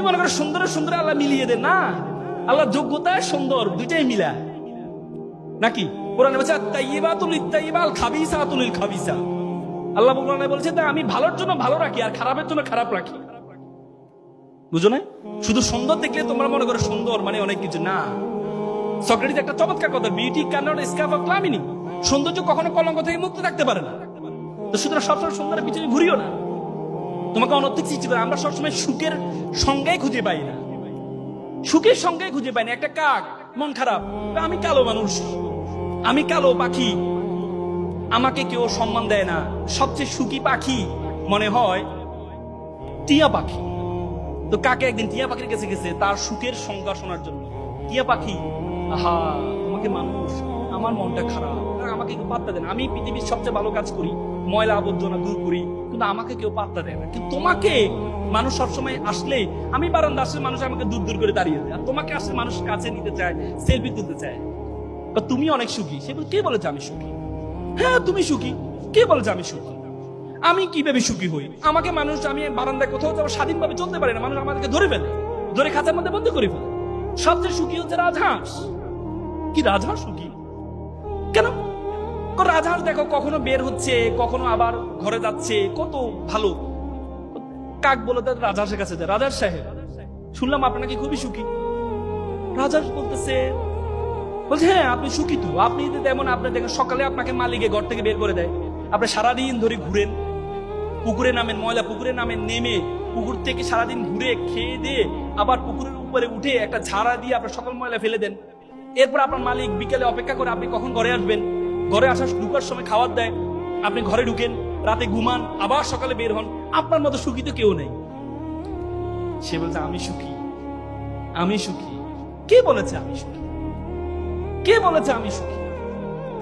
তুমি মনে করো সুন্দর সুন্দর আল্লাহ মিলিয়ে দেন, না? আল্লাহ যোগ্যতায় সুন্দর, দুইটাই মিলা। নাকি? শুধু সুন্দর তোমরা মনে করো সুন্দর মানে অনেক কিছু, না। একটা চমৎকার কথা সৌন্দর্য কখনো কলঙ্ক থেকে মুক্ত থাকতে পারে না। সুতরাং সবসময় সুন্দরের পিছনে ঘুরিও না। তোমাকে অনৈতিক সৃষ্টি করে আমরা সবসময় সুখের সঙ্গেই খুঁজে পাই না। সুখের সঙ্গেই খুঁজে পাই না। একটা কাক, মন খারাপ, আমি কালো মানুষ, আমি কালো পাখি, আমাকে কেউ সম্মান দেয় না। সবচেয়ে সুখী পাখি মনে হয় টিয়া পাখি। তো কাকে একদিন টিয়া পাখির কাছে গেছে তার সুখের সংজ্ঞা শোনার জন্য? টিয়া পাখি? আহা, তোমাকে মানুষ, আমার মনটা খারাপ। আর আমাকে কেউ পাত্তা দেয় না। আমি পৃথিবীর সবচেয়ে ভালো কাজ করি ময়লা আবর্জনা দূর করি কিন্তু আমাকে কেউ পাত্তা দেয় না। কিন্তু তোমাকে মানুষ সবসময় আসলে আমি বারান্দা আসলে মানুষ আমাকে দূর দূর করে দাঁড়িয়ে দেয়। আর তোমাকে আসলে মানুষ কাছে নিতে চায় সেলফি তুলতে চায়। তুমি অনেক সুখী। সে বলে, কে বলেছে আমি সুখী? হ্যাঁ তুমি সুখী। কে বলেছে আমি সুখী? আমি কীভাবে সুখী হই? আমাকে মানুষ আমি বারান্দায় কোথাও যাব স্বাধীনভাবে চলতে পারি না মানুষ আমাদেরকে ধরে ফেলে। ধরে খাঁচার মধ্যে বন্ধ করে ফেলে। সবচেয়ে সুখী হচ্ছে রাজহাঁস। কি রাজহাঁস সুখী? কেন? রাজহাঁস দেখো, কখনো বের হচ্ছে, কখনো আবার ঘরে যাচ্ছে, কত ভালো। কাক বলে তার রাজহাঁসের কাছে যায়। রাজার সাহেব, শুনলাম আপনার নাকি খুবই সুখী। রাজহাঁস বলতেছে, বলছে হ্যাঁ আপনি সুখী তো। আপনি তেমন আপনি দেখেন, সকালে আপনাকে মালিকে ঘর থেকে বের করে দেয়। আপনি সারাদিন ধরে ঘুরেন, পুকুরে নামেন, ময়লা পুকুরে নামেন, নেমে পুকুর থেকে সারাদিন ঘুরে খেয়ে দিয়ে আবার পুকুরের উপরে উঠে একটা ঝাড়া দিয়ে আপনার সকল ময়লা ফেলে দেন। এরপর আপনার মালিক বিকেলে অপেক্ষা করে, আপনি কখন ঘরে আসবেন? ঘরে আসার ঢুকার সময় খাবার দেয়। আপনি ঘরে ঢুকেন, রাতে ঘুমান, আবার সকালে বের হন। আপনার মতো সুখী তো কেউ নেই। সে বলছে, আমি সুখী। আমি সুখী। কে বলেছে, আমি সুখী কে বলেছে, আমি সুখী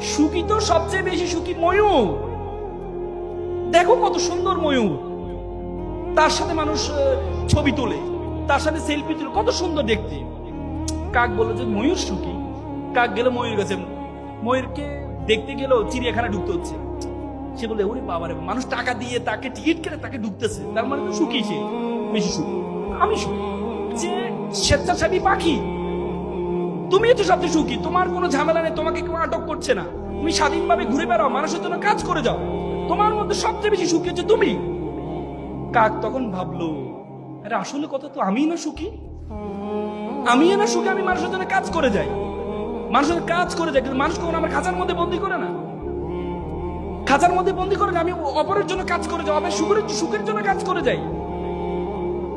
সুখী তো সবচেয়ে বেশি সুখী ময়ূর। দেখো কত সুন্দর ময়ূর। তার সাথে মানুষ ছবি তোলে। তার সাথে সেলফি তোলে। কত সুন্দর দেখতে। কাক বলল যে, ময়ূর সুখী? কাক গেলে ময়ূর কাছে। ময়ূরকে দেখতে গেলেও চিড়িয়াখানা ঢুকতে হচ্ছে। সে বলে ওরে বাবারে, মানুষ টাকা দিয়ে তাকে টিকিট কেটে তাকে ঢুকতেছে। তার মানে তো সুখী সে, বেশি সুখী। আমি সুখী। যে স্বেচ্ছাসেবী পাখি তুমি তো সবচেয়ে সুখী। তোমার কোনো ঝামেলা নেই, তোমাকে কেউ আটক করছে না। তুমি স্বাধীনভাবে ঘুরে বেড়াও, মানুষের জন্য কাজ করে যাও। তোমার মধ্যে সবচেয়ে বেশি সুখী হচ্ছে তুমি। কাক তখন ভাবলো, আরে, আসলে কথা তো আমি না সুখী। আমি না সুখী, আমি মানুষের জন্য কাজ করে যাই। মানুষের কাজ করে যাই কিন্তু মানুষ কখন আমার খাঁচার মধ্যে বন্দি করে না। খাঁচার মধ্যে বন্দি করে না আমি অপরের জন্য কাজ করে যাই, আমি সুখের সুখের জন্য কাজ করে যাই।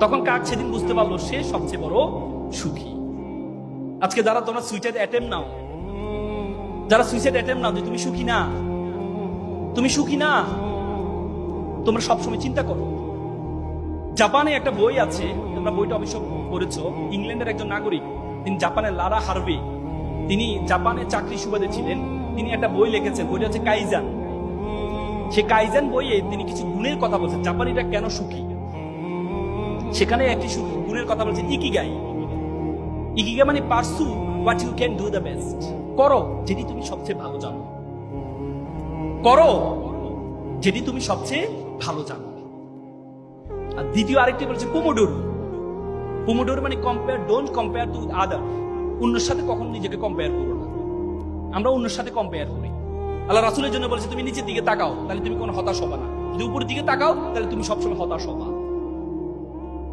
তখন কাক সেদিন বুঝতে পারল, সে সবচেয়ে বড় সুখী। আজকে যারা তোমরা সুইসাইড অ্যাটেম্প নাও, যারা সুইসাইড অ্যাটেম্প নাও যে তুমি সুখী না, তুমি সুখী না, তোমরা সবসময় চিন্তা করো। জাপানে একটা বই আছে, তোমরা বইটা অবশ্য পড়েছো, ইংল্যান্ডের একজন নাগরিক, তিনি জাপানের লারা হারভে। তিনি জাপানে চাকরি সুবাদে ছিলেন। তিনি একটা বই লিখেছেন, বইটা হচ্ছে কাইজান। সে কাইজান বইয়ে তিনি কিছু গুণের কথা বলছেন। জাপানিরা কেন সুখী? সেখানে একটি গুণের কথা বলছেন, ইকিগাই। ইকিগা মানে pursue what you can do the best. করো যেটি তুমি সবচেয়ে ভালো জানো। করো যেটি তুমি সবচেয়ে ভালো জানো। আর দ্বিতীয় আরেকটি বলছে পোমোডোরো পোমোডোরো মানে compare don't compare to other অন্যের সাথে কখনো নিজেকে কম্পেয়ার করো না। আমরা অন্যের সাথে কম্পেয়ার করি। আল্লাহ রাসুলের জন্য বলেছে, তুমি নিচের দিকে তাকাও, তাহলে তুমি কোনো হতাশ হবা না। যদি উপরের দিকে তাকাও, তাহলে তুমি সবসময় হতাশ হবা।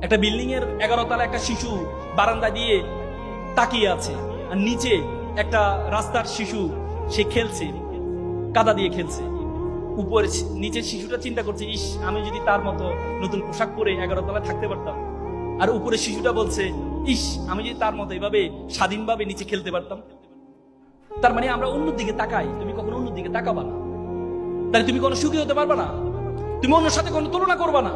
একটা বিল্ডিং এর এগারো তলা একটা শিশু বারান্দা দিয়ে তাকিয়ে আছে, আর নিচে একটা রাস্তার শিশু, সে খেলছে, কাদা দিয়ে খেলছে। উপরে নিচের শিশুটা চিন্তা করছে, ইস, আমি যদি তার মতো নতুন পোশাক পরে এগারো তলায় থাকতে পারতাম। আর উপরে শিশুটা বলছে ইস, আমি যদি তার মতো এইভাবে স্বাধীনভাবে নিচে খেলতে পারতাম। তার মানে আমরা অন্য দিকে তাকাই, তুমি কখনো অন্য দিকে তাকাবা না। তাহলে তুমি কোনো সুখী হতে পারবা না। তুমি অন্য সাথে কোনো তুলনা করবা না।